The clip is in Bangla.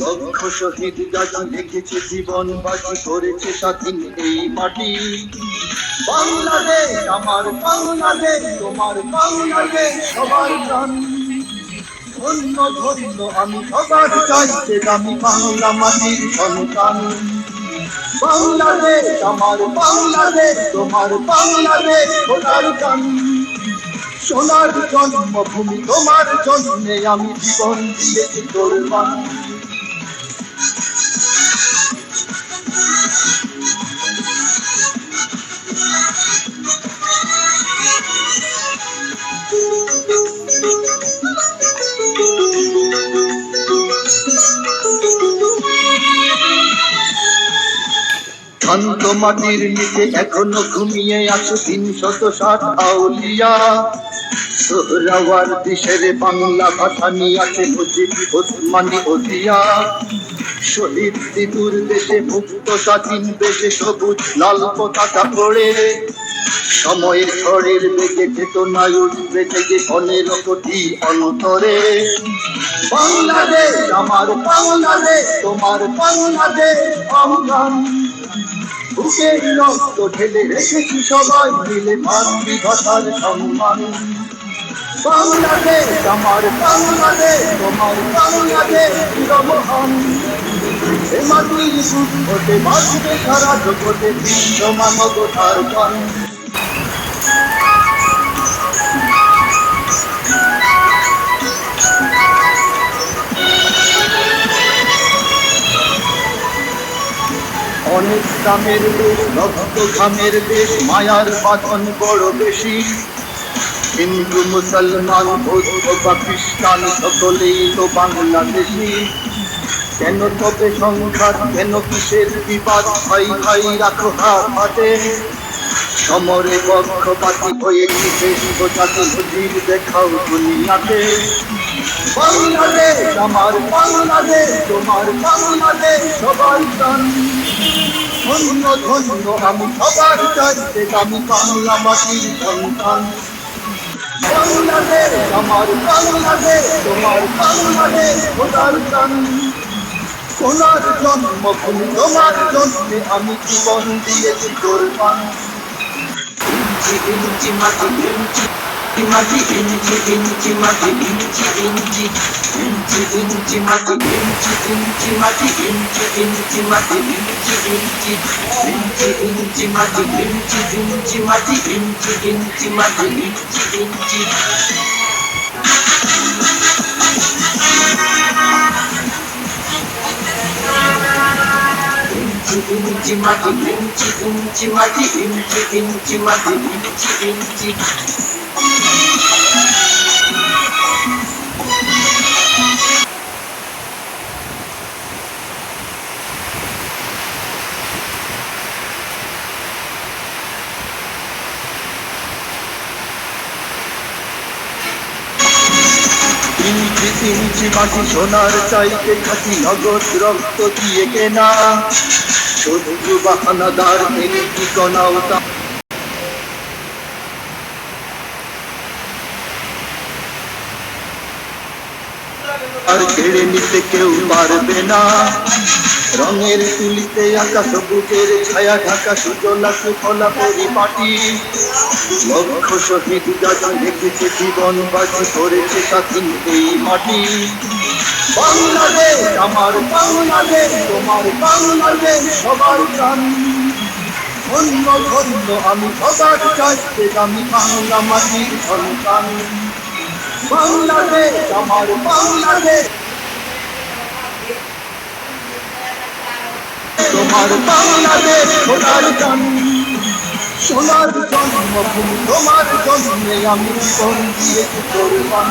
লক্ষ শহীদ গাজা দেখেছে, জীবন বাজি করেছে স্বাধীন এই মাটি। বাংলাদেশ, আমার বাংলাদেশ, তোমার বাংলাদেশ, সবার প্রাণ। ধন্য ধন্য, আমি সবার চাইতে দামি বাংলা মাটির সন্তান। বাংলাদেশ, আমার বাংলাদেশ, তোমার বাংলাদেশ, সোনার গান সোনার জন্মভূমি, তোমার জন্মে আমি জীবন দিয়েছি কোরবান। শান্ত মাটির নিচে এখনও ঘুমিয়ে আছে তিনশত ষাট আউলিয়া। সোহরাওয়ার দেশের বাংলা ভাষা নিয়ে আছে মুজিব, ওসমানি ওদিয়া শহীদ দেশে মুক্ত স্বাধীন দেশে সবুজ লাল পতাকা পড়ে। সময়ের ঝড়ের বেগে চেতনায় উঠবে জেগে পনেরো কোটি অন্তরে। বাংলাদেশ, আমার বাংলাদেশ, তোমার বাংলাদেশ অঙ্গন বুকে রক্ত ঢেলে রেখেছি সবাই মিলে মাতৃভাষার সম্মান। বাংলাদেশ, আমার বাংলাদেশ, তোমার বাংলাদেশ, চিরমহান। এ মাটির সুখ হতে বাঁচবে সারা জগতে বিশ্ব মানবতার গান দামের দেশ রক্ত ঘামের দেশ মায়ার বাঁধন বড় বেশি। হিন্দু মুসলমান বৌদ্ধ বা খ্রিস্টান সকলেই তো বাংলাদেশি। কেন তবে সংঘাত কেন কিসের বিবাদ? ভাই ভাই রাখো হাত সমরে পক্ষপাতি হয়ে কি শেষ বোঝাতে নজির দেখাও দুনিয়াতে। বাংলাদেশ! আমার বাংলাদেশ! তোমার বাংলাদেশ সবার প্রাণ। ধন্য ধন্য আমি সবার চাইতে আমি বাংলা মাটির সন্তান। বাংলাদেশ, আমার বাংলাদেশ, তোমার বাংলাদেশ খোদার প্রাণ সোনার জন্মভূমি, তোমার জন্মে আমি জীবন দিয়েছি, কোরবান। ইঞ্চি inchi mati inchi inchi mati inchi inchi inchi inchi mati inchi inchi mati inchi inchi mati inchi inchi inchi inchi mati inchi inchi mati inchi inchi mati inchi inchi inchi mati inchi inchi mati inchi inchi mati inchi inchi ইঞ্চি মাটি সোনার চাইতে খাটি নগদ রক্ত দিয়ে কেনা। শত্রু বাহানাদার একটি কণাও তা আর কেড়ে নিতে কেউ পারবে না। রঙের তুলিতে আঁকা সবুজের ছায়া ঢাকা সুজলা সুফলা পরিপাটি। লক্ষ শহীদ গাজা দেখেছে জীবন বাজি মাটি। বাংলাদেশ, আমার বাংলাদেশ, তোমার বাংলাদেশ, সবার প্রাণ। ধন্য ধন্য, আমি সবার চাইতে আমি বাংলা মাটির সন্তান। বাংলাদেশ, আমার বাংলাদেশ। তোমার বাংলাদেশ সোনার গান সোনার জন্মভূমি তোমার জন্মে আমি করবান কোরবান